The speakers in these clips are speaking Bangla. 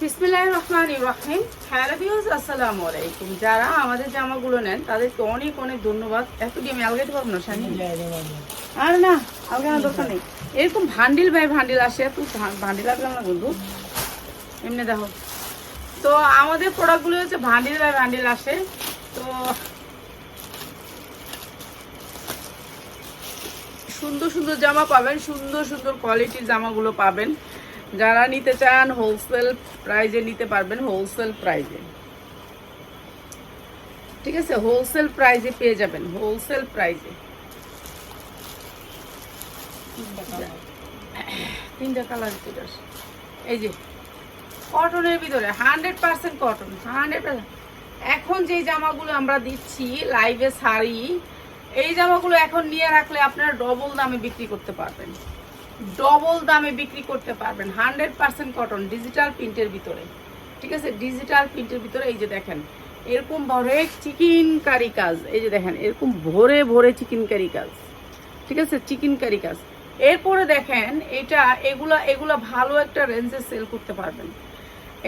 বিসমিল্লাহ রহমান রহিম। হ্যালো ভিউজ আসসালামু আলাইকুম। যারা আমাদের জামাগুলো নেন, তাদেরকে অনেক অনেক ধন্যবাদ। এত কি আমি আলগাইতে না শানি আর না আলগানোর দরকার এরকম ভান্ডিল বাই ভান্ডিল আসে, এত ভান্ডিল আসলাম না বন্ধু। এমনি দেখো। তো আমাদের প্রোডাক্টগুলো হচ্ছে ভান্ডিল বাই ভান্ডিল আসে। তো সুন্দর সুন্দর জামা পাবেন, সুন্দর সুন্দর কোয়ালিটির জামাগুলো পাবেন। যারা নিতে চান হোলসেল প্রাইজে নিতে পারবেন হোলসেল প্রাইজে ঠিক আছে? হোলসেল প্রাইজে পেয়ে যাবেন হোলসেল প্রাইজে তিনটা কালার এই যে কটনের ভিতরে হান্ড্রেড পার্সেন্ট কটন হান্ড্রেড এখন যে জামাগুলো আমরা দিচ্ছি লাইভে শাড়ি, এই জামাগুলো এখন নিয়ে রাখলে আপনারা ডবল দামে বিক্রি করতে পারবেন। ডবল দামে বিক্রি করতে পারবেন। হান্ড্রেড পার্সেন্ট কটন ডিজিটাল প্রিন্টের ভিতরে। ঠিক আছে? ডিজিটাল প্রিন্টের ভিতরে এই যে দেখেন, এরকম ভরে চিকেন কারি কাজ এই যে দেখেন, এরকম ভরে ভরে চিকেন কারি কাজ ঠিক আছে? চিকেন কারি কাজ এরপরে দেখেন, এটা এগুলা এগুলা ভালো একটা রেঞ্জে সেল করতে পারবেন।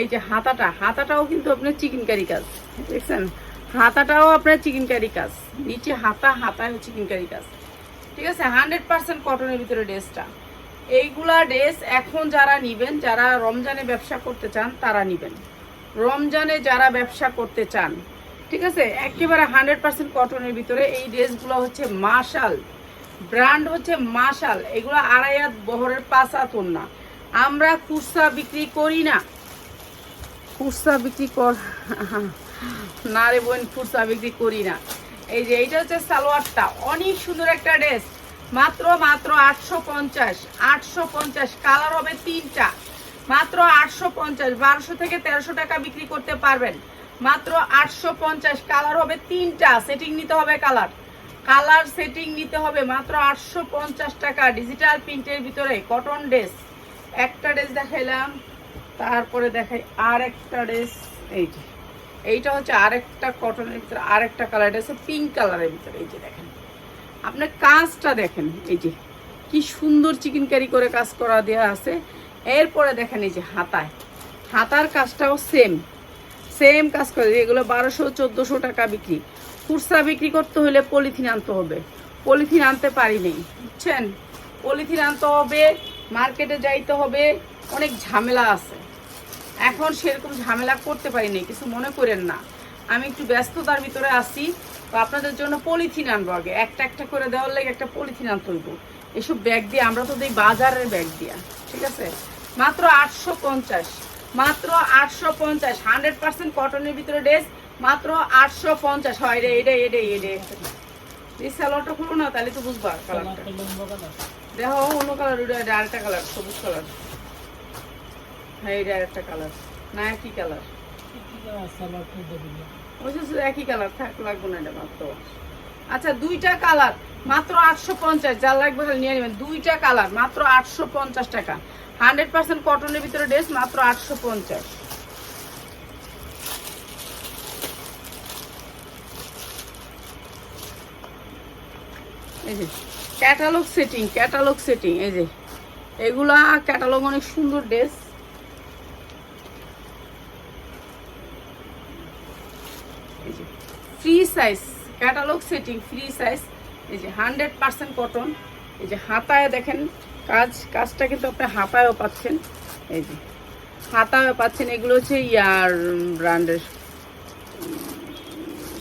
এই যে হাতাটা, হাতাটাও কিন্তু আপনার চিকেন কারি কাজ দেখছেন? হাতাটাও আপনার চিকেন কারি কাজ নিচে হাতা হাতায় চিকেন কারি কাজ ঠিক আছে? হান্ড্রেড পার্সেন্ট কটনের ভিতরে ড্রেসটা এইগুলা ড্রেস এখন যারা নিবেন, যারা রমজানে ব্যবসা করতে চান, তারা নিবেন। রমজানে যারা ব্যবসা করতে চান, ঠিক আছে? একেবারে হান্ড্রেড পার্সেন্ট কটনের ভিতরে এই ড্রেসগুলো হচ্ছে মাশাল। ব্র্যান্ড হচ্ছে মাশাল। এগুলো আড়াই হাত বহরের, পাঁচ না আমরা খুচরা বিক্রি করি না। খুচরা বিক্রি কর না রে বোন খুচরা বিক্রি করি না। এই যে, এইটা হচ্ছে সালোয়ারটা। অনেক সুন্দর একটা ড্রেস। মাত্র মাত্র আটশো পঞ্চাশ আটশো পঞ্চাশ কালার হবে তিনটা। মাত্র আটশো পঞ্চাশ, বারোশো থেকে তেরোশো টাকা বিক্রি করতে পারবেন। মাত্র আটশো পঞ্চাশ কালার হবে তিনটা। সেটিং নিতে হবে কালার কালার সেটিং নিতে হবে মাত্র আটশো পঞ্চাশ টাকা। ডিজিটাল প্রিন্টের ভিতরে কটন ড্রেস একটা ড্রেস দেখাইলাম, তারপরে দেখাই আর একটা ড্রেস এই যে, এইটা হচ্ছে আরেকটা কটনের ভিতরে আরেকটা কালার হচ্ছে পিঙ্ক কালারের ভিতরে। এই যে দেখেন। আপনার কাজটা দেখেন, এই যে কি সুন্দর চিকেন কারি করে কাজ করা দেওয়া আছে। এরপরে দেখেন এই যে হাতায়। হাতার কাজটাও সেম সেম কাজ করে। এগুলো বারোশো, চোদ্দোশো টাকা বিক্রি। খুচরা বিক্রি করতে হলে পলিথিন আনতে হবে। পলিথিন আনতে পারি নেই, বুঝছেন? পলিথিন আনতে হবে, মার্কেটে যাইতে হবে, অনেক ঝামেলা আছে। এখন সেরকম ঝামেলা করতে পারি পারিনি কিছু মনে করেন না। আমি একটু ব্যস্ততার ভিতরে আসি তো আপনাদের জন্য পলিথিন আনব আগে একটা একটা করে দেওয়ার লাগে একটা পলিথিন আনতে হইব এসব ব্যাগ দিয়ে, আমরা তো দিই বাজারের ব্যাগ দিয়া, ঠিক আছে? মাত্র আটশো পঞ্চাশ, মাত্র আটশো পঞ্চাশ হান্ড্রেড পার্সেন্ট কটনের ভিতরে ড্রেস, মাত্র আটশো পঞ্চাশ। হয় রে এটা এটা এটা এই স্যালোয়ারটা খুলো না, তাহলে তো বুঝবা কালারটা দেখো, অন্য কালার ওটা এটা আরেকটা কালার সবুজ কালার হ্যাঁ এটা আরেকটা কালার না একই কালার শুধু একই কালার থাক, লাগবে না এটা মাত্র। আচ্ছা দুইটা কালার মাত্র আটশো পঞ্চাশ, যার লাগবে তাহলে নিয়ে নেবেন। দুইটা কালার মাত্র আটশো পঞ্চাশ টাকা। হান্ড্রেড পার্সেন্ট কটনের ভিতরে ড্রেস মাত্র আটশো পঞ্চাশ। এই যে ক্যাটালগ সেটিং ক্যাটালগ সেটিং এই যে, এগুলা ক্যাটালগ অনেক সুন্দর dress free size catalogue setting free size এই যে হান্ড্রেড পার্সেন্ট কটন এই যে হাতায় দেখেন কাজ, কাজটা কিন্তু আপনি হাতায়ও পাচ্ছেন, এই যে হাতায়ও পাচ্ছেন, এগুলো হচ্ছে ইয়ার ব্র্যান্ডের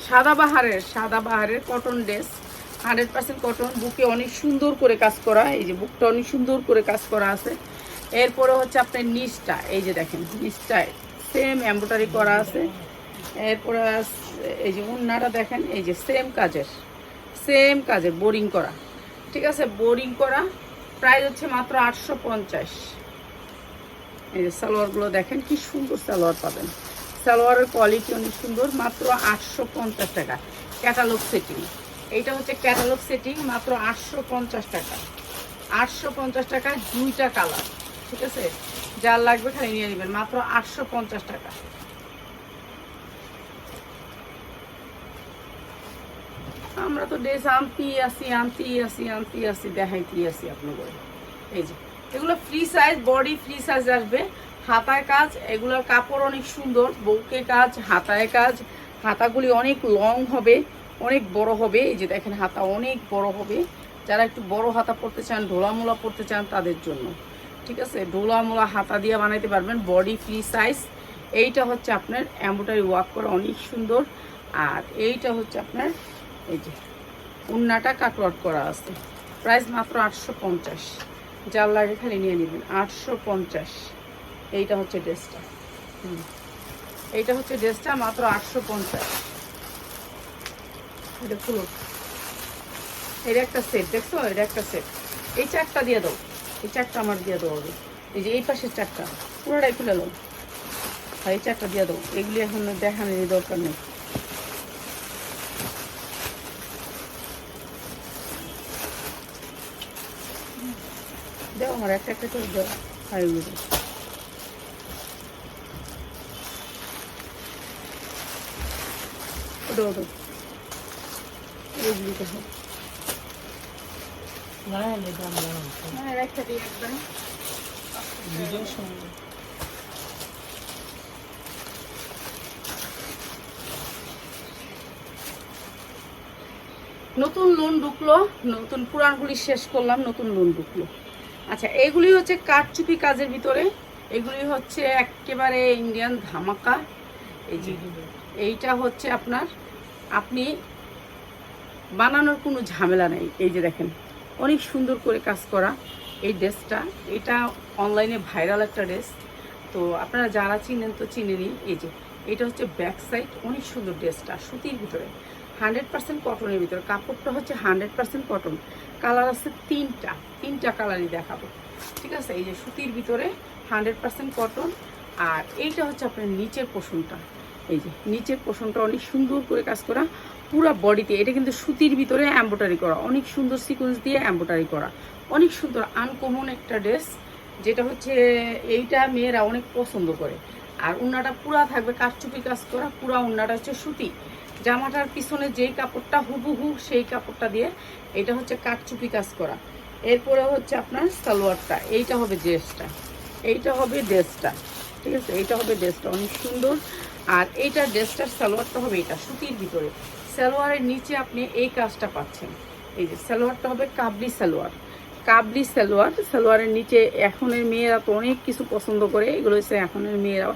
সাদাবাহারের সাদাবাহারের cotton dress hundred percent cotton বুকে অনেক সুন্দর করে কাজ করা, এই যে বুকটা অনেক সুন্দর করে কাজ করা আছে, এরপরে হচ্ছে আপনার নিচটা, এই যে দেখেন, নিচটায় সেম এম্ব্রয়ডারি করা আছে এরপরে এই যে উন্নাটা দেখেন, এই যে সেম কাজের সেম কাজের বোরিং করা। ঠিক আছে? বোরিং করা প্রাইস হচ্ছে মাত্র আটশো পঞ্চাশ। এই যে সালোয়ারগুলো দেখেন, কি সুন্দর সালোয়ার পাবেন। সালোয়ারের কোয়ালিটি অনেক সুন্দর, মাত্র আটশো পঞ্চাশ টাকা। ক্যাটালগ সেটিং এইটা হচ্ছে ক্যাটালগ সেটিং মাত্র আটশো পঞ্চাশ টাকা। আটশো পঞ্চাশ টাকা দুইটা কালার ঠিক আছে? যার লাগবে খালি নিয়ে নেবেন, মাত্র আটশো পঞ্চাশ টাকা। আমরা তো ড্রেস আনতেই আসি আনতেই আসি আনতেই আসি দেখাইতেই আসি আপনাদের। এই যে, এগুলো free size body free size আসবে। হাতায় কাজ, এগুলোর কাপড় অনেক সুন্দর, বউকে কাজ, হাতায় কাজ। হাতাগুলি অনেক লং হবে, অনেক বড় হবে। এই যে দেখেন, হাতা অনেক বড় হবে। যারা একটু বড় হাতা পরতে চান ঢোলামোলা পরতে চান, তাদের জন্য। ঠিক আছে? ঢোলামোলা হাতা দিয়ে বানাইতে পারবেন বডি ফ্রি সাইজ এইটা হচ্ছে আপনার এম্ব্রয়ডারি ওয়ার্ক করা অনেক সুন্দর। আর এইটা হচ্ছে আপনার এই যে, উন্নাটা কাটওয়ার্ক করা আছে। প্রাইস মাত্র আটশো পঞ্চাশ। যার লাগে খালি নিয়ে নেবেন, আটশো পঞ্চাশ। এইটা হচ্ছে ড্রেসটা। হুম। এইটা হচ্ছে ড্রেসটা মাত্র আটশো পঞ্চাশ। এটা খুলো। এটা একটা সেট, দেখছ? এটা একটা সেট। এই চারটা দিয়ে দাও। এই চারটা আমার দিয়ে দেবো হবে এই যে এই পাশের চারটা, পুরোটাই খুলে দাও। এই চারটা দিয়ে দাও। এগুলি এখন দেখানোর দরকার নেই দাও আমার একটা একটা করে দাও আর এগুলো দাও। ওটা ওটা এগুলি দেখো হ্যাঁ একটা দিয়ে একদম। নতুন লোন ঢুকলো নতুন পুরানগুলি শেষ করলাম নতুন লোন ঢুকলো। আচ্ছা এগুলি হচ্ছে কাঠচুপি কাজের ভিতরে। এগুলি হচ্ছে একেবারে ইন্ডিয়ান ধামাকা। এই যে, এইটা হচ্ছে আপনার, আপনি বানানোর কোনো ঝামেলা নেই। এই যে দেখেন, অনেক সুন্দর করে কাজ করা এই ড্রেসটা। এটা অনলাইনে ভাইরাল একটা ড্রেস। তো আপনারা যারা চিনেন তো চিনেনই। এই যে, এটা হচ্ছে ব্যাক সাইড, অনেক সুন্দর ড্রেসটা, সুতির ভিতরে। হান্ড্রেড পার্সেন্ট কটনের ভিতরে, কাপড়টা হচ্ছে হান্ড্রেড পার্সেন্ট কটন। কালার আছে তিনটা তিনটা কালারই দেখাবো। ঠিক আছে? এই যে সুতির ভিতরে হান্ড্রেড পার্সেন্ট কটন, আর এইটা হচ্ছে আপনার নিচের পোষণটা। এই যে নিচের পোষণটা, অনেক সুন্দর করে কাজ করা। পুরো বডিতে, এটা কিন্তু সুতির ভিতরে এম্ব্রয়ডারি করা। অনেক সুন্দর সিকোয়েন্স দিয়ে এম্ব্রয়ডারি করা। অনেক সুন্দর আনকমন একটা ড্রেস যেটা হচ্ছে এইটা মেয়েরা অনেক পছন্দ করে। আর উন্নাটা পুরা থাকবে কাঠচুপি কাজ করা, পুরা উন্নাটা হচ্ছে সুতি। জামাটার পিছনে যেই কাপড়টা হুবহু সেই কাপড়টা দিয়ে এটা হচ্ছে কাঠচুপি কাজ করা। এরপরে হচ্ছে আপনার সালোয়ারটা, এইটা হবে ড্রেসটা। এইটা হবে ড্রেসটা, ঠিক আছে? এইটা হবে ড্রেসটা, অনেক সুন্দর। আর এইটা ড্রেসটার সালোয়ারটা হবে এটা, সুতির ভিতরে। সালোয়ারের নিচে আপনি এই কাজটা পাচ্ছেন। এই যে সালোয়ারটা হবে কাবলি সালোয়ার। কাবলি সালোয়ার, সালোয়ারের নিচে এখনের মেয়েরা তো অনেক কিছু পছন্দ করে, এগুলো হচ্ছে এখনের মেয়েরা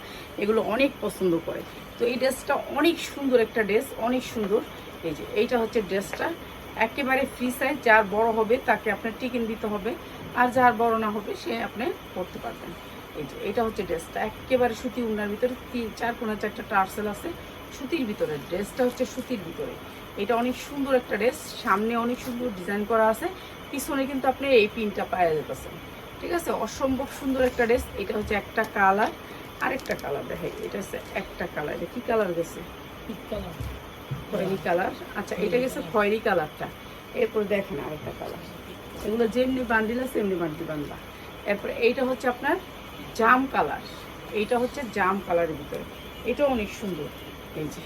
এগুলো অনেক পছন্দ করে। তো এই ড্রেসটা অনেক সুন্দর একটা ড্রেস, অনেক সুন্দর। এই যে, এইটা হচ্ছে ড্রেসটা। একেবারে ফ্রি সাইজ যার বড় হবে তাকে আপনার টিকিন দিতে হবে। আর যার বড় না হবে, সে আপনি পড়তে পারবেন। এই যে এটা হচ্ছে ড্রেসটা। একেবারে সুতি উন্নার ভিতরে তিন চার কোনা চারটা টার্সেল আছে সুতির ভিতরে। ড্রেসটা হচ্ছে সুতির ভিতরে। এটা অনেক সুন্দর একটা ড্রেস। সামনে অনেক সুন্দর ডিজাইন করা আছে। পিছনে কিন্তু আপনি এই পিনটা পাওয়া যেতেছেন। ঠিক আছে? অসম্ভব সুন্দর একটা ড্রেস। এটা হচ্ছে একটা কালার। আরেকটা কালার দেখাই এটা হচ্ছে একটা কালার এটা কি কালার গেছে? খয়েরি কালার আচ্ছা এটা গেছে খয়েরি কালারটা এরপর দেখেন আরেকটা কালার এগুলো যেমনি বান্ডিল আছে এমনি বান্ডিল বান্দা এরপরে এইটা হচ্ছে আপনার জাম কালার এইটা হচ্ছে জাম কালারের ভিতরে। এটাও অনেক সুন্দর। এই যে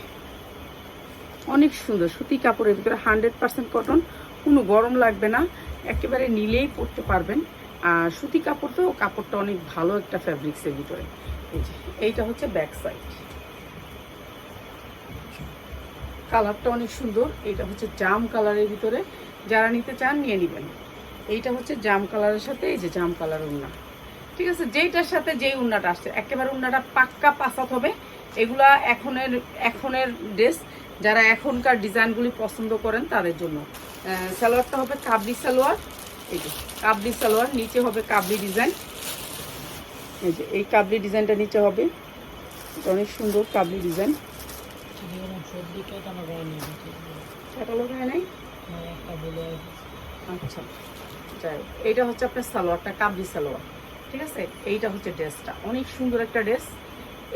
অনেক সুন্দর। সুতি কাপড়ের ভিতরে হান্ড্রেড পার্সেন্ট কটন কোনো গরম লাগবে না। একেবারে নিলেই পরতে পারবেন। আর সুতি কাপড় তো কাপড়টা অনেক ভালো একটা ফ্যাব্রিক্সের ভিতরে। এইটা হচ্ছে ব্যাক সাইড কালারটা অনেক সুন্দর। এটা হচ্ছে জাম কালারের ভিতরে। যারা নিতে চান, নিয়ে নেবেন। এইটা হচ্ছে জাম কালারের সাথে এই যে জাম কালার উন্না। ঠিক আছে? যেইটার সাথে যেই উন্নাটা আসছে, একেবারে উন্নাটা পাক্কা পাসাত হবে। এগুলা এখনের এখনের ড্রেস যারা এখনকার ডিজাইনগুলি পছন্দ করেন, তাদের জন্য। সালোয়ারটা হবে কাবলি সালোয়ার। এই যে, কাবলি সালোয়ার, নিচে হবে কাবলি ডিজাইন। এই যে, এই কাবলি ডিজাইনটা নিচে হবে। এটা অনেক সুন্দর কাবলি ডিজাইন। আচ্ছা যাই এইটা হচ্ছে আপনার সালোয়ারটা কাবলি সালোয়ার, ঠিক আছে? এইটা হচ্ছে ড্রেসটা। অনেক সুন্দর একটা ড্রেস।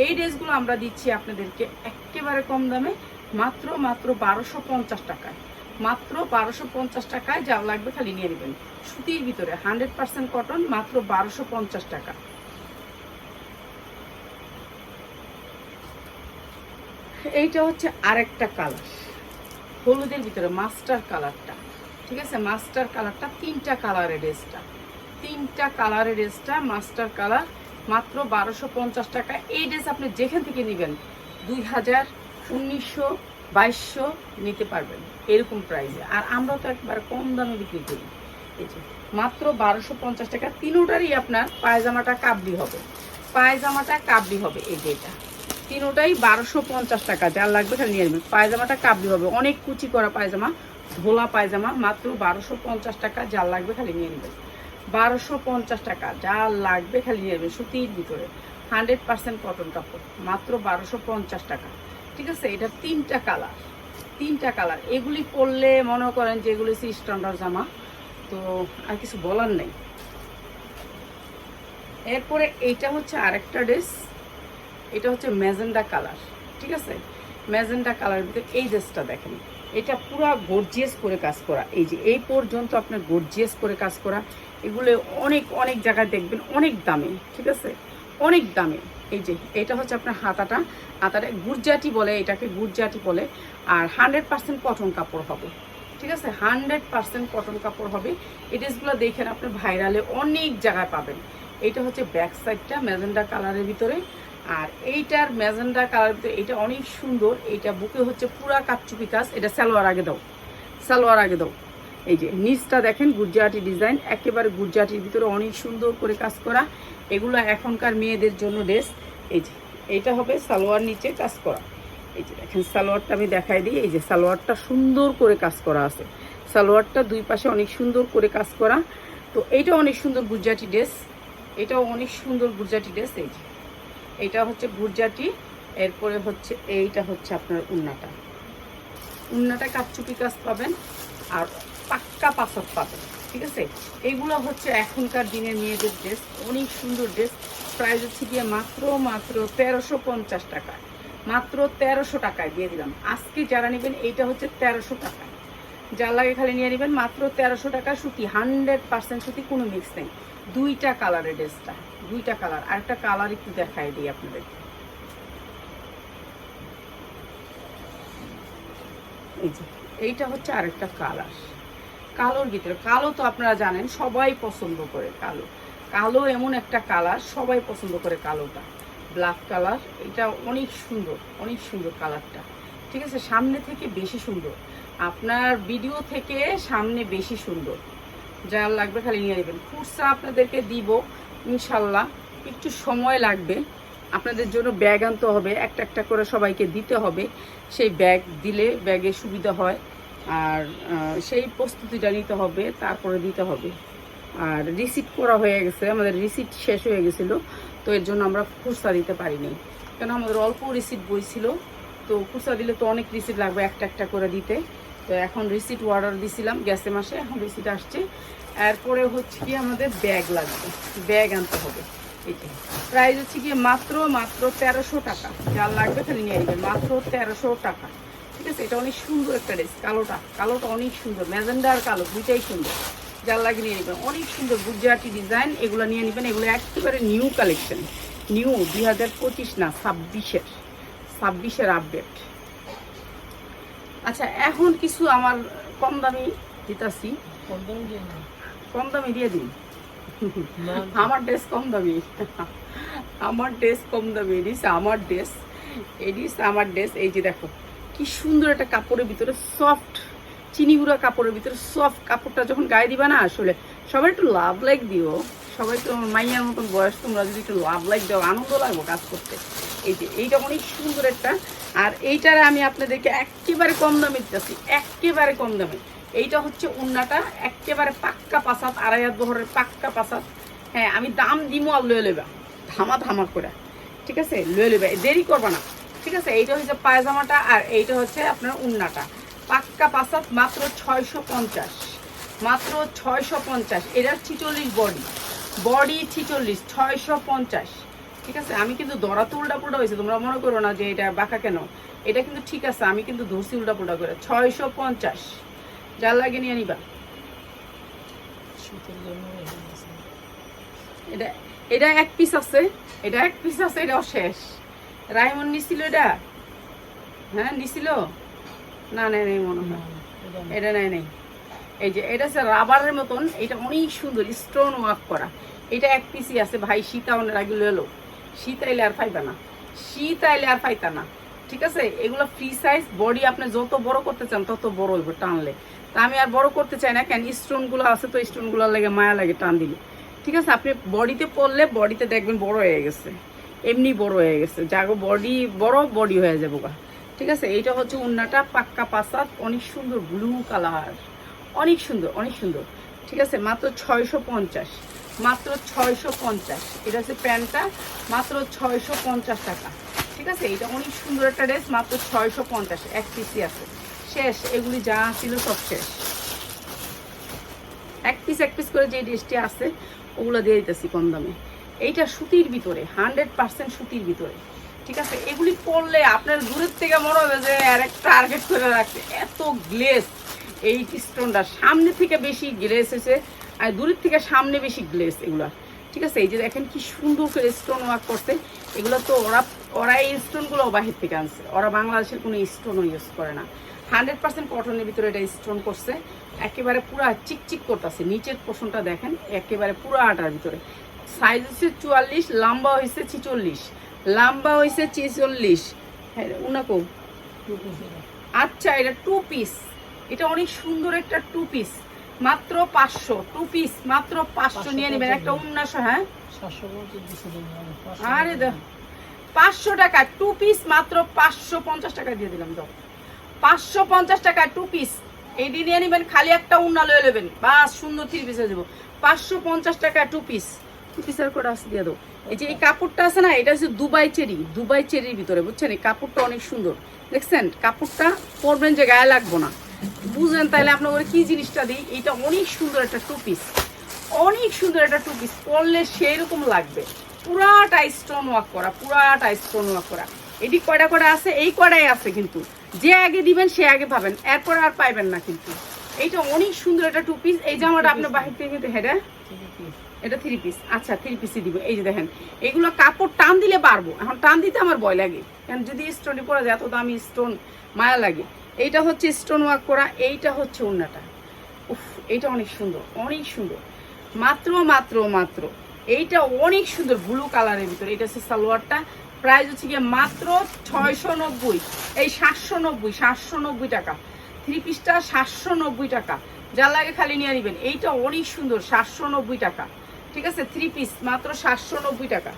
এই ড্রেসগুলো আমরা দিচ্ছি আপনাদেরকে একেবারে কম দামে, মাত্র মাত্র বারোশো পঞ্চাশ টাকায়। মাত্র বারোশো পঞ্চাশ টাকায় যা লাগবে খালি নিয়ে নেবেন। সুতির ভিতরে, হান্ড্রেড পার্সেন্ট কটন, মাত্র বারোশো পঞ্চাশ টাকা। এইটা হচ্ছে আরেকটা কালার হলুদের ভিতরে মাস্টার কালারটা ঠিক আছে? মাস্টার কালারটা তিনটা কালারের ড্রেসটা তিনটা কালারের ড্রেসটা মাস্টার কালার মাত্র বারোশো পঞ্চাশ টাকা। এই ড্রেস আপনি যেখান থেকে নেবেন, দুই হাজার উনিশশো বাইশশো নিতে পারবেন, এরকম প্রাইসে আর আমরা তো একবার কম দামে বিক্রি করি। মাত্র বারোশো পঞ্চাশ টাকা। তিনোটারই আপনার পায়জামাটা কাবলি হবে। পায়জামাটা কাবলি হবে এই এটা তিনোটাই বারোশো পঞ্চাশ টাকা। যার লাগবে খালি নিয়ে নেবেন পায়জামাটা কাবলি হবে। অনেক কুচি করা পায়জামা, ভোলা পায়জামা, মাত্র বারোশো পঞ্চাশ টাকা। যার লাগবে খালি নিয়ে নেবেন। বারোশো পঞ্চাশ টাকা। যা লাগবে খালি নিয়ে নেবেন সুতির ভিতরে। হান্ড্রেড পার্সেন্ট কটন কাপড়। মাত্র বারোশো পঞ্চাশ টাকা। ঠিক আছে? এটা তিনটা কালার। তিনটা কালার। এগুলি পরলে মনে করেন যে এগুলি হচ্ছে স্ট্যান্ডার্ড জামা। তো আর কিছু বলার নেই। এরপরে এইটা হচ্ছে আরেকটা ড্রেস এটা হচ্ছে ম্যাজেন্ডা কালার, ঠিক আছে? ম্যাজেন্ডা কালার ভিতরে এই ড্রেসটা দেখেন। এটা পুরা গর্জিয়াস করে কাজ করা। এই যে এই পর্যন্ত আপনার গর্জিয়াস করে কাজ করা। এগুলো অনেক অনেক জায়গায় দেখবেন অনেক দামে, ঠিক আছে? অনেক দামে। এই যে, এটা হচ্ছে আপনার হাতাটা। হাতাটা গুরজাটি বলে, এটাকে গুরজাটি বলে। আর হান্ড্রেড পার্সেন্ট কটন কাপড় হবে, ঠিক আছে? হান্ড্রেড পার্সেন্ট কটন কাপড় হবে। এই ড্রেসগুলো দেখেন আপনি ভাইরালে অনেক জায়গায় পাবেন। এটা হচ্ছে ব্যাক সাইডটা ম্যাজেন্ডা কালারের ভিতরে। আর এইটার ম্যাজেন্ডা কালার ভিতরে এটা অনেক সুন্দর, এইটা বুকে হচ্ছে পুরা কাচ্চুপি কাজ, এটা সালোয়ার আগে দাও, সালোয়ার আগে দাও। এই যে নিচটা দেখেন, গুজরাটি ডিজাইন, একেবারে গুজরাটির ভিতরে অনেক সুন্দর করে কাজ করা, এগুলো এখনকার মেয়েদের জন্য ড্রেস। এই যে, এইটা হবে সালোয়ার নিচে কাজ করা। এই যে দেখেন, সালোয়ারটা আমি দেখাই দিই, এই যে সালোয়ারটা সুন্দর করে কাজ করা আছে। সালোয়ারটা দুই পাশে অনেক সুন্দর করে কাজ করা। তো এইটা অনেক সুন্দর গুজরাটি ড্রেস, এটাও অনেক সুন্দর গুজরাটি ড্রেস, এই যে। এইটা হচ্ছে গুজরাটি এরপরে হচ্ছে এইটা হচ্ছে আপনার উন্নাটা। উন্নাটা কাচ্চুপি কাজ পাবেন আর পাক্কা পাসত পাবেন, ঠিক আছে? এইগুলো হচ্ছে এখনকার দিনের মেয়েদের ড্রেস, অনেক সুন্দর ড্রেস। প্রাইস হচ্ছে গিয়ে মাত্র মাত্র তেরোশো পঞ্চাশ টাকা। মাত্র তেরোশো টাকায় দিয়ে দিলাম। আজকে যারা নেবেন, এইটা হচ্ছে তেরোশো টাকা। যার লাগে খালি নিয়ে নেবেন, মাত্র তেরোশো টাকা সুতি, হান্ড্রেড পার্সেন্ট সুতি, কোনো মিক্স নেই। দুইটা কালারের ড্রেসটা। দুইটা কালার। আরেকটা কালার একটু দেখাই দিই আপনাদের এই যে, এইটা হচ্ছে আরেকটা কালার। কালোর ভিতরে, কালো তো আপনারা জানেন, সবাই পছন্দ করে কালো। কালো এমন একটা কালার, সবাই পছন্দ করে কালোটা। ব্ল্যাক কালার, এটা অনেক সুন্দর অনেক সুন্দর কালারটা। ঠিক আছে, সামনে থেকে বেশি সুন্দর। আপনার ভিডিও থেকে সামনে বেশি সুন্দর। যার লাগবে খালি নিয়ে নেবেন। খুচরা আপনাদেরকে দিব ইনশাল্লাহ একটু সময় লাগবে। আপনাদের জন্য ব্যাগ আনতে হবে, একটা একটা করে সবাইকে দিতে হবে। সেই ব্যাগ দিলে ব্যাগে সুবিধা হয়। আর সেই প্রস্তুতিটা নিতে হবে, তারপরে দিতে হবে। আর রিসিট করা হয়ে গেছে, আমাদের রিসিট শেষ হয়ে গেছিল, তো এর জন্য আমরা খুচরা দিতে পারিনি। কেন আমাদের অল্প রিসিট বই ছিল, তো খুচরা দিলে তো অনেক রিসিট লাগবে একটা একটা করে দিতে। তো এখন রিসিট অর্ডার দিছিলাম গ্যাসে মাসে, এখন রিসিট আসছে। এরপরে হচ্ছে কি আমাদের ব্যাগ লাগবে। ব্যাগ আনতে হবে। যে, প্রাইস হচ্ছে গিয়ে মাত্র মাত্র তেরোশো টাকা। যার লাগবে খালি নিয়ে নেবেন মাত্র তেরোশো টাকা। ঠিক আছে? এটা অনেক সুন্দর একটা ড্রেস। কালোটা। কালোটা অনেক সুন্দর। ম্যাজেন্ডা আর কালো। দুইটাই সুন্দর। যার লাগে নিয়ে নেবেন অনেক সুন্দর গুজরাটি ডিজাইন। এগুলো নিয়ে নেবেন। এগুলো একেবারে নিউ কালেকশন। নিউ দুই হাজার পঁচিশ না, ছাব্বিশের। ছাব্বিশের আপডেট। আচ্ছা এখন কিছু আমার কম দামি দিতাছি। কম দামি দিয়ে দিন। আমার ড্রেস কম দামি। আমার ড্রেস কম দামি এডিস আমার ড্রেস এডিস আমার ড্রেস এই যে দেখো কি সুন্দর একটা কাপড়ের ভিতরে সফট চিনি গুঁড়া কাপড়ের ভিতরে সফট কাপড়টা যখন গায়ে দিবা না আসলে সবাই একটু লাভ লাইক দিও। সবাই তো মাইয়ার মতন বয়স তোমরা যদি একটু লাভ লাইক দাও আনন্দ লাগবো কাজ করতে। এই যে এইটা অনেক সুন্দর একটা। আর এইটারে আমি আপনাদেরকে একেবারে কম দামে দিতেছি একেবারে কম দামে। এইটা হচ্ছে উন্নাটা, একেবারে পাক্কা পাসাত আড়াই হাত বহরের পাক্কা পাসাত হ্যাঁ আমি দাম দিমো আর লয়ে লেবা ধামা ধামা করে। ঠিক আছে? লয়ে লেবা দেরি করবা না। ঠিক আছে? এইটা হচ্ছে পায়জামাটা আর এইটা হচ্ছে আপনার উন্নাটা। পাক্কা পাসাত মাত্র ছয়শো পঞ্চাশ। মাত্র ছয়শো পঞ্চাশ। এটার ছিচল্লিশ বডি। বডি ছিচল্লিশ, ছয়শো পঞ্চাশ। ঠিক আছে? আমি কিন্তু দরাতে উল্টা পুল্টা হয়েছে। তোমরা মনে করো না যে এটা বাঁকা কেন? এটা কিন্তু ঠিক আছে। আমি কিন্তু ধরছি উল্টা পুল্টা করে। ছয়শো পঞ্চাশ। যার লাগে নিয়ে নিবা। এটা এটা এক পিস আছে এটা এক পিস আছে এটাও শেষ। রাইমন নিছিল এটা? হ্যাঁ নিছিল? না নেই নেই মনে হয়। এটা নেই। নেই। এই যে এটা হচ্ছে রাবারের মতন এটা অনেক সুন্দর স্টোন ওয়ার্ক করা। এটা এক পিসই আছে ভাই সীতা অনেক আগে এলো শীত আইলে আর পাইবা না। শীত আইলে আর পাইতা না। ঠিক আছে? এগুলো ফ্রি সাইজ বডি আপনি যত বড় করতে চান তত বড় হইব টানলে। তা আমি আর বড় করতে চাই না, কেন স্টোনগুলো আছে তো স্টোনগুলো লাগে মায়া লাগে টান দিলে। ঠিক আছে, আপনি বডিতে পড়লে বডিতে দেখবেন বড় হয়ে গেছে, এমনি বড় হয়ে গেছে। যাগো বডি বড় বডি হয়ে যাব গা। ঠিক আছে, এইটা হচ্ছে উন্নাটা, পাক্কা পাসাদ, অনেক সুন্দর ব্লু কালার অনেক সুন্দর অনেক সুন্দর। ঠিক আছে, মাত্র ছয়শো পঞ্চাশ, মাত্র ছয়শো পঞ্চাশ। এটা হচ্ছে প্যান্টটা, মাত্র ছয়শো পঞ্চাশ টাকা। ঠিক আছে এটা অনেক সুন্দর একটা ড্রেস মাত্র ছয়শো পঞ্চাশ, এক পিসি আছে। শেষ, এগুলি যা ছিল সব শেষ। এক পিস এক পিস করে যে ড্রেসটি আছে, ওগুলো দিয়ে দিতেছি কম দামে। এইটা সুতির ভিতরে হান্ড্রেড পার্সেন্ট সুতির ভিতরে। ঠিক আছে? এগুলি পরলে আপনার দূরের থেকে মনে হবে যে, আর একটা টার্গেট করে রাখছে। এত গ্লেস এই স্টোনটা সামনে থেকে বেশি গ্লেস হয়েছে আর দূরের থেকে সামনে বেশি গ্লেস এগুলা। ঠিক আছে? এই যে দেখেন কি সুন্দর করে স্টোন ওয়ার্ক করছে। এগুলো তো ওরা ওরা এই স্টোনগুলো বাহির থেকে আনছে। ওরা বাংলাদেশের কোনো স্টোনও ইউজ করে না। হান্ড্রেড পার্সেন্ট কটনের ভিতরে এটা স্টোন করছে। একেবারে পুরা চিকচিক করতেছে। নিচের পোষণটা দেখেন একেবারে পুরো আটার ভিতরে। সাইজ হচ্ছে চুয়াল্লিশ লম্বা হয়েছে ছিচল্লিশ। লম্বা হয়েছে ছেচল্লিশ। হ্যাঁ উনাকো? আচ্ছা এটা টু পিস এটা অনেক সুন্দর একটা টু পিস মাত্র পাঁচশো টু পিস মাত্র পাঁচশো নিয়ে নেবেন। একটা উন্নাস হ্যাঁ? আরে দেখ পাঁচশো টাকা টু পিস মাত্র পাঁচশো পঞ্চাশ টাকা দিয়ে দিলাম তো পাঁচশো পঞ্চাশ টাকা টু পিস এইটি নিয়ে নেবেন, খালি একটা উন্না লয়ে নেবেন। বাস, সুন্দর থ্রি পিস হয়ে পাঁচশো পঞ্চাশ টাকা টু পিস টু পিসের করে আসতে দিয়ে দাও এই যে এই কাপড়টা আছে না, এটা হচ্ছে দুবাই চেরি, দুবাই চেরির ভিতরে, বুঝছেন? এই কাপড়টা অনেক সুন্দর। দেখছেন? কাপড়টা পরবেন যে গায়ে লাগবো না। বুঝলেন তাহলে আপনার কি জিনিসটা দিই? এটা অনেক সুন্দর একটা টু পিস অনেক সুন্দর একটা টু পিস পরলে সেই রকম লাগবে। পুরাটা স্টোন ওয়ার্ক করা, পুরাটা স্টোন ওয়ার্ক করা। এটি কয়টা কয়টা আছে? এই কয়টাই আছে কিন্তু। যে আগে দিবেন সে আগে পাবেন। এরপর আর পাইবেন না কিন্তু। এইটা অনেক সুন্দর একটা টু পিস এই জামাটা আপনার বাহির থেকে কিন্তু হেডা এটা থ্রি পিস আচ্ছা থ্রি পিসই দিব। এই যে দেখেন এগুলো কাপড় টান দিলে পারব এখন টান দিতে আমার ভয় লাগে। কারণ যদি স্টোনে পরা যায় এত দামি স্টোন মায়া লাগে। এইটা হচ্ছে স্টোন ওয়ার্ক করা এইটা হচ্ছে ওড়নাটা। উফ এইটা অনেক সুন্দর অনেক সুন্দর। মাত্র মাত্র মাত্র। এইটা অনেক সুন্দর ব্লু কালারের ভিতরে। এটা হচ্ছে সালোয়ারটা। প্রাইস হচ্ছে গিয়ে মাত্র ছয়শো নব্বই এই সাতশো নব্বই সাতশো নব্বই টাকা। থ্রি পিসটা সাতশো নব্বই টাকা। যার লাগে খালি নিয়ে নেবেন। এইটা অনেক সুন্দর সাতশো নব্বই টাকা। ঠিক আছে? থ্রি পিস মাত্র সাতশো নব্বই টাকা।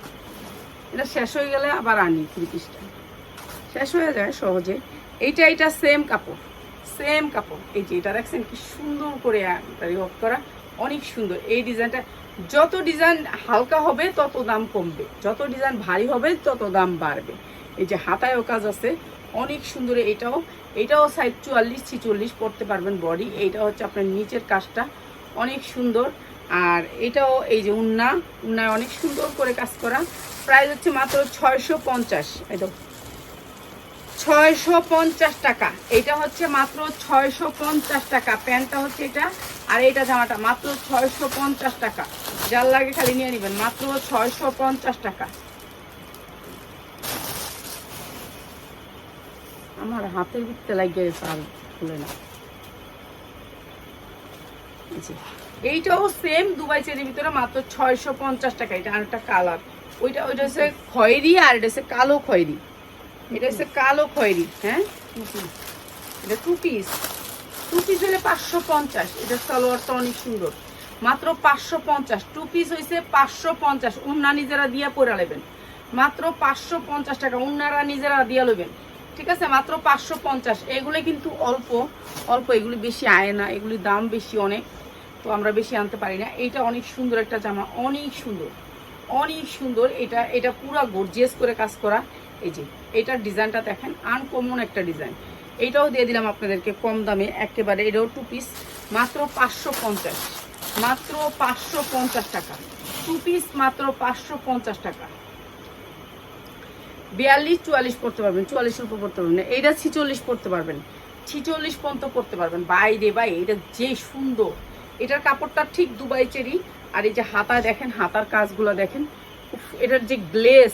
এটা শেষ হয়ে গেলে আবার আনি থ্রি পিসটা শেষ হয়ে যায় সহজে। এইটা এটা সেম কাপড়। সেম কাপড়। এই যে এটা দেখছেন কি সুন্দর করে করা। অনেক সুন্দর। এই ডিজাইনটা যত ডিজাইন হালকা হবে, তত দাম কমবে। যত ডিজাইন ভারী হবে, তত দাম বাড়বে। এই যে হাতায়ও কাজ আছে, অনেক সুন্দর এটাও। এটাও সাইজ চুয়াল্লিশ, ছিচল্লিশ পড়তে পারবেন বডি এইটা হচ্ছে আপনার নিচের কাজটা, অনেক সুন্দর। আর এটাও এই যে উন্না, উন্নায় অনেক সুন্দর করে কাজ করা। প্রাইস হচ্ছে মাত্র ছয়শো পঞ্চাশ। এই তো ছয়শো পঞ্চাশ টাকা। এটা হচ্ছে মাত্র ছয়শো পঞ্চাশ টাকা। প্যান্টটা হচ্ছে এটা। আর এটা জামাটা মাত্র ছয়শো পঞ্চাশ টাকা। যার লাগে খালি নিয়ে নেবেন মাত্র ছয়শো পঞ্চাশ টাকা। আমার হাতের ভিতরে লাগিয়ে গেছে আর খুলে না। এইটাও সেম দুবাই চেরির ভিতরে মাত্র ছয়শো পঞ্চাশ টাকা এটা আরেকটা কালার ওইটা ওইটা হচ্ছে খয়েরি আর এটা হচ্ছে কালো খয়েরি। এটা হচ্ছে কালো খয়েরি হ্যাঁ? এটা টু পিস টু পিস হলে পাঁচশো পঞ্চাশ এটা সালোয়ারটা অনেক সুন্দর। মাত্র পাঁচশো পঞ্চাশ। টু পিস হয়েছে পাঁচশো পঞ্চাশ। উন্না নিজেরা দিয়া পরে নেবেন মাত্র পাঁচশো পঞ্চাশ টাকা উন্নারা নিজেরা দিয়া নেবেন ঠিক আছে? মাত্র পাঁচশো পঞ্চাশ। এগুলো কিন্তু অল্প। অল্প, এগুলি বেশি আয় না। এগুলির দাম বেশি অনেক। তো আমরা বেশি আনতে পারি না। এইটা অনেক সুন্দর একটা জামা। অনেক সুন্দর। অনেক সুন্দর। এটা এটা পুরো গর্জিয়াস করে কাজ করা। এই যে, এটার ডিজাইনটা দেখেন। আনকমন একটা ডিজাইন। এইটাও দিয়ে দিলাম আপনাদেরকে কম দামে। একেবারে এটাও টু পিস মাত্র পাঁচশো পঞ্চাশ। মাত্র পাঁচশো পঞ্চাশ টাকা। টু পিস মাত্র পাঁচশো পঞ্চাশ টাকা। বিয়াল্লিশ, চুয়াল্লিশ পড়তে পারবেন, চুয়াল্লিশের উপর পড়তে পারবেন এইটা ছিচল্লিশ পড়তে পারবেন। ছিচল্লিশ পর্যন্ত পড়তে পারবেন। বাইরে বাই এটা যে সুন্দর। এটার কাপড়টা ঠিক দুবাই চেরি। আর এই যে হাতা দেখেন, হাতার কাজগুলো দেখেন এটার যে গ্লেস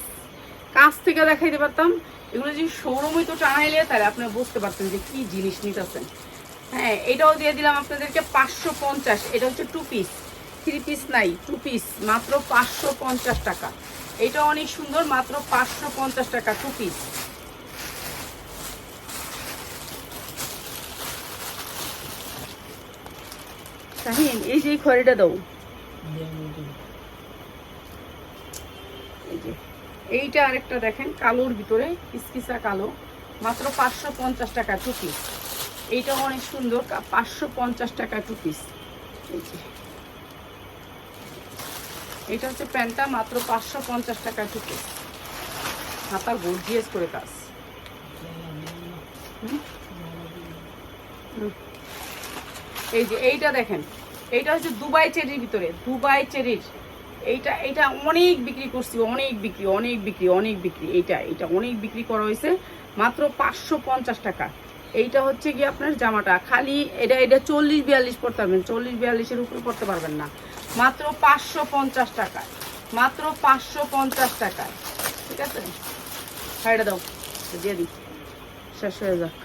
কাছ থেকে দেখাইতে পারতাম। এগুলো যদি শোরুমই তো টানাইলে তাহলে আপনারা বুঝতে পারতেন যে কি জিনিস নিতেছেন। হ্যাঁ এটাও দিয়ে দিলাম আপনাদেরকে পাঁচশো পঞ্চাশ। এটা হচ্ছে টু পিস থ্রি পিস নাই টু পিস মাত্র পাঁচশো পঞ্চাশ টাকা। এটা অনেক সুন্দর, মাত্র পাঁচশো পঞ্চাশ টাকা টু পিস শাহিন, এই যে খড়িটা দাও। এইটা আরেকটা দেখেন, কালোর ভিতরে, কিসকিসা কালো। মাত্র পাঁচশো পঞ্চাশ টাকা টু পিস এইটা অনেক সুন্দর পাঁচশো পঞ্চাশ টাকা টু পিস এটা হচ্ছে প্যান্টটা, মাত্র পাঁচশো পঞ্চাশ টাকা টু পিস হাতা গর্জিয়াস করে কাজ। এই যে এইটা দেখেন, এইটা হচ্ছে দুবাই চেরির ভিতরে, দুবাই চেরির। এইটা এইটা অনেক বিক্রি করছি, অনেক বিক্রি অনেক বিক্রি অনেক বিক্রি। এইটা এইটা অনেক বিক্রি করা হয়েছে, মাত্র পাঁচশো পঞ্চাশ টাকা। এইটা হচ্ছে কি আপনার জামাটা। খালি এটা এটা চল্লিশ বিয়াল্লিশ পড়তে পারবেন। চল্লিশ বিয়াল্লিশের উপরে পড়তে পারবেন না। মাত্র পাঁচশো পঞ্চাশ টাকায় মাত্র পাঁচশো পঞ্চাশ টাকায় ঠিক আছে? হাইটা দাও। দিয়ে দিই। শেষ হয়ে যাক।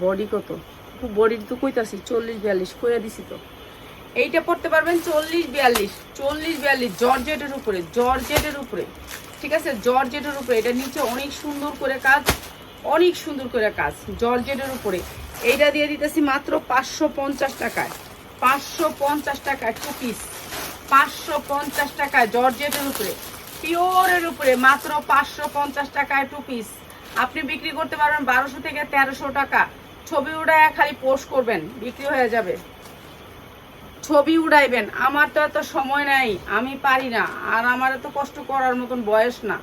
বডি কত? বডি তো কইতাছি, চল্লিশ বিয়াল্লিশ কইয়া দিছি তো। এইটা পড়তে পারবেন চল্লিশ বিয়াল্লিশ। চল্লিশ বিয়াল্লিশ জর্জেটের উপরে জর্জেটের উপরে। ঠিক আছে? জর্জেটের উপরে। এটা নিচে অনেক সুন্দর করে কাজ অনেক সুন্দর করে কাজ জর্জেটের উপরে। এইটা দিয়ে দিতেছি মাত্র পাঁচশো পঞ্চাশ টাকায়। পাঁচশো পঞ্চাশ টাকায় টু পিস পাঁচশো পঞ্চাশ টাকায় জর্জেটের উপরে। পিওরের উপরে মাত্র পাঁচশো পঞ্চাশ টাকায় টু পিস আপনি বিক্রি করতে পারবেন বারোশো থেকে তেরোশো টাকা। ছবি উড়ায় খালি পোস্ট করবেন, বিক্রি হয়ে যাবে। ছবি উড়াইবেন, আমার তো এত সময় নাই, আমি পারি না। আর আমার এত কষ্ট করার মতন বয়স না।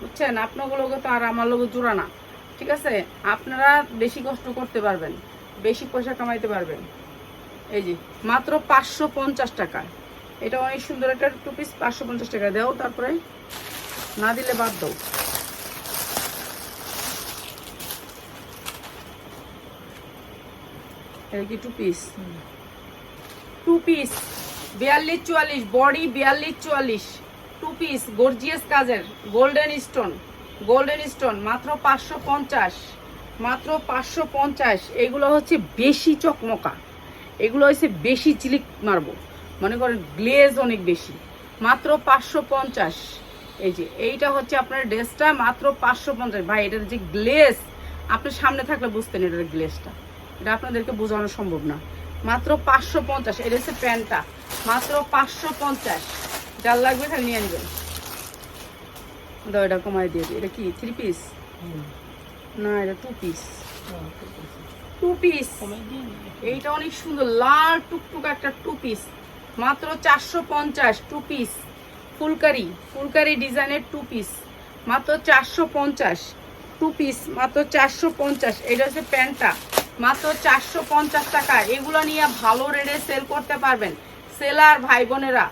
বুঝছেন? আপনাগুলোকে তো আর আমার লোক জোড়া না। ঠিক আছে? আপনারা বেশি কষ্ট করতে পারবেন, বেশি পয়সা কামাইতে পারবেন। এই যে, মাত্র পাঁচশো পঞ্চাশ টাকা। এটা অনেক সুন্দর একটা টু পিস পাঁচশো পঞ্চাশ টাকা। দেও তারপরে, না দিলে বাদ দাও। এটা কি টু পিস টু পিস বিয়াল্লিশ চুয়াল্লিশ, বডি বিয়াল্লিশ চুয়াল্লিশ। টু পিস গর্জিয়াস কাজের গোল্ডেন স্টোন গোল্ডেন স্টোন মাত্র পাঁচশো পঞ্চাশ, মাত্র পাঁচশো পঞ্চাশ। এগুলো হচ্ছে বেশি চকমকা। এগুলো হচ্ছে বেশি চিলিক মারবো। মনে করেন গ্লেজ অনেক বেশি। মাত্র পাঁচশো পঞ্চাশ। এই যে, এইটা হচ্ছে আপনার ড্রেসটা, মাত্র পাঁচশো পঞ্চাশ। ভাই, এটার যে গ্লেজ, আপনি সামনে থাকলে বুঝতেন এটার গ্লেজটা। এটা আপনাদেরকে বোঝানো সম্ভব না। মাত্র পাঁচশো পঞ্চাশ, এটা হচ্ছে প্যান্টটা। মাত্র পাঁচশো পঞ্চাশ। যার লাগবে খালি নিয়ে নেবেন। দাও এটা কমাই দিয়ে দিই। এটা কি? থ্রি পিস না এটা টু পিস টু পিস এইটা অনেক সুন্দর লাল টুকটুক একটা টু পিস মাত্র চারশো পঞ্চাশ টু পিস ফুলকারি ফুলকারি ডিজাইনের টু পিস মাত্র চারশো পঞ্চাশ টু পিস মাত্র চারশো পঞ্চাশ এটা হচ্ছে প্যান্টটা। মাত্র চারশো পঞ্চাশ টাকা। এগুলো নিয়ে ভালো রেটে সেল করতে পারবেন। সেলার ভাই বোনেরা।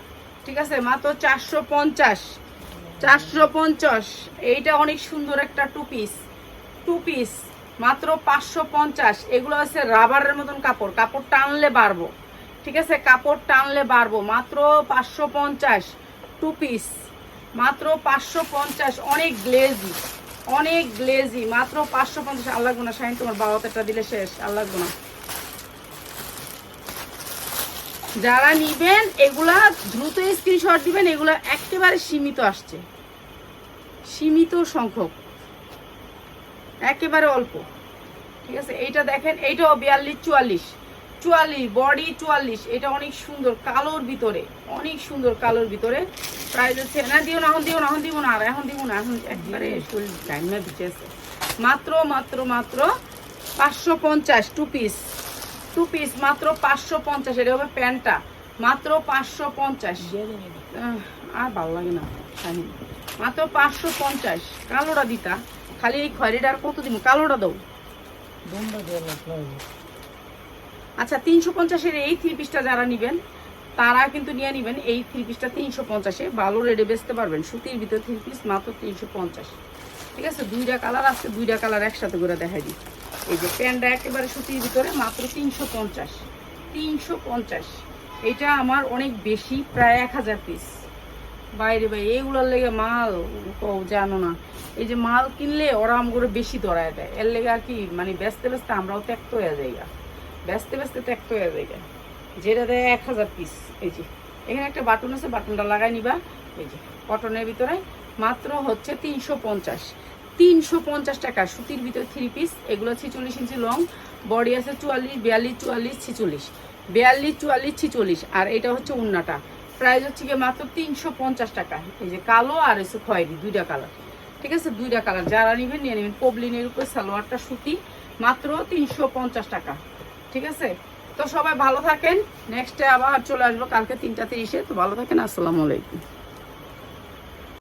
ঠিক আছে? মাত্র চারশো পঞ্চাশ। চারশো পঞ্চাশ। এইটা অনেক সুন্দর একটা টু পিস টু পিস মাত্র পাঁচশো পঞ্চাশ। এগুলো হচ্ছে রাবারের মতন কাপড়। কাপড় টানলে বাড়বো। ঠিক আছে? কাপড় টানলে বাড়বো। মাত্র পাঁচশো পঞ্চাশ। টু পিস মাত্র পাঁচশো পঞ্চাশ। অনেক গ্লেজি অনেক গ্লেজি মাত্র পাঁচশো পঞ্চাশ। আল্লাহ গুনা শাহিন, তোমার বাবাতেরটা দিলে শেষ। আল্লাহ গুনা যারা নিবেন, এগুলা দ্রুত স্ক্রিনশট দিবেন, এগুলা একেবারে সীমিত আসছে। সীমিত সংখ্যক। একেবারে অল্প। ঠিক আছে? এইটা দেখেন, এইটাও বিয়াল্লিশ, চুয়াল্লিশ। চুয়াল্লিশ বডি চুয়াল্লিশ। এটা অনেক সুন্দর কালোর ভিতরে। অনেক সুন্দর কালোর ভিতরে। প্রাইস হচ্ছে, না, দিও না, এখন দিও না, এখন দিব না, আর এখন দিব না, এখন একবারে টাইমে ভিজেছে মাত্র মাত্র মাত্র পাঁচশো পঞ্চাশ টু পিস টু পিস মাত্র পাঁচশো পঞ্চাশ। এটা হবে প্যান্টটা, মাত্র পাঁচশো পঞ্চাশ। আর ভালো লাগে না মাত্র পাঁচশো পঞ্চাশ, কালোটা দিতা। খালি এই খয়রিটা আর কত দিব কালোটা দাও। আচ্ছা তিনশো পঞ্চাশের এই থ্রি পিসটা যারা নিবেন, তারা কিন্তু নিয়ে নিবেন এই থ্রি পিসটা তিনশো পঞ্চাশে। ভালো রেডে বেচতে পারবেন। সুতির ভিতরে থ্রি পিস মাত্র তিনশো পঞ্চাশ। ঠিক আছে? দুইটা কালার আছে, দুইটা কালার একসাথে করে দেখাই দিই। এই যে প্যান্টটা একেবারে সুতির ভিতরে মাত্র তিনশো পঞ্চাশ। তিনশো পঞ্চাশ। এটা আমার অনেক বেশি, প্রায় এক হাজার পিস বাইরে বাইরে এগুলোর লেগে মাল ও জানো না। এই যে মাল কিনলে ওরা আম করে বেশি ধরায় দেয়। এর লেগে আর কি মানে ব্যস্তে ব্যস্তে আমরাও ত্যাক্ত হয়ে যাই। ব্যস্তে ব্যস্তে ত্যাক্ত হয়ে যাই। যেটা দেয় এক হাজার পিস এই যে, এখানে একটা বাটন আছে বাটনটা লাগাই নিবা। এই যে কটনের ভিতরে মাত্র হচ্ছে তিনশো পঞ্চাশ। তিনশো পঞ্চাশ টাকা। সুতির ভিতরে থ্রি পিস এগুলো ছিচল্লিশ ইঞ্চি লং বডি আছে চুয়াল্লিশ, বিয়াল্লিশ, চুয়াল্লিশ, ছিচল্লিশ। বিয়াল্লিশ, চুয়াল্লিশ, ছিচল্লিশ। আর এটা হচ্ছে উন্নাটা। প্রাইস হচ্ছে গিয়ে মাত্র তিনশো পঞ্চাশ টাকা। এই যে কালো আর এসে খয়েরি, দুইটা কালার ঠিক আছে? দুইটা কালার যারা নেবেন, নিয়ে নেবেন। পবলিনের উপরে সালোয়ারটা সুতি, মাত্র তিনশো পঞ্চাশ টাকা। ঠিক আছে? তো সবাই ভালো থাকেন। নেক্সটে আবার চলে আসব। কালকে তিনটা তিরিশে। তো ভালো থাকেন। আসসালামু আলাইকুম।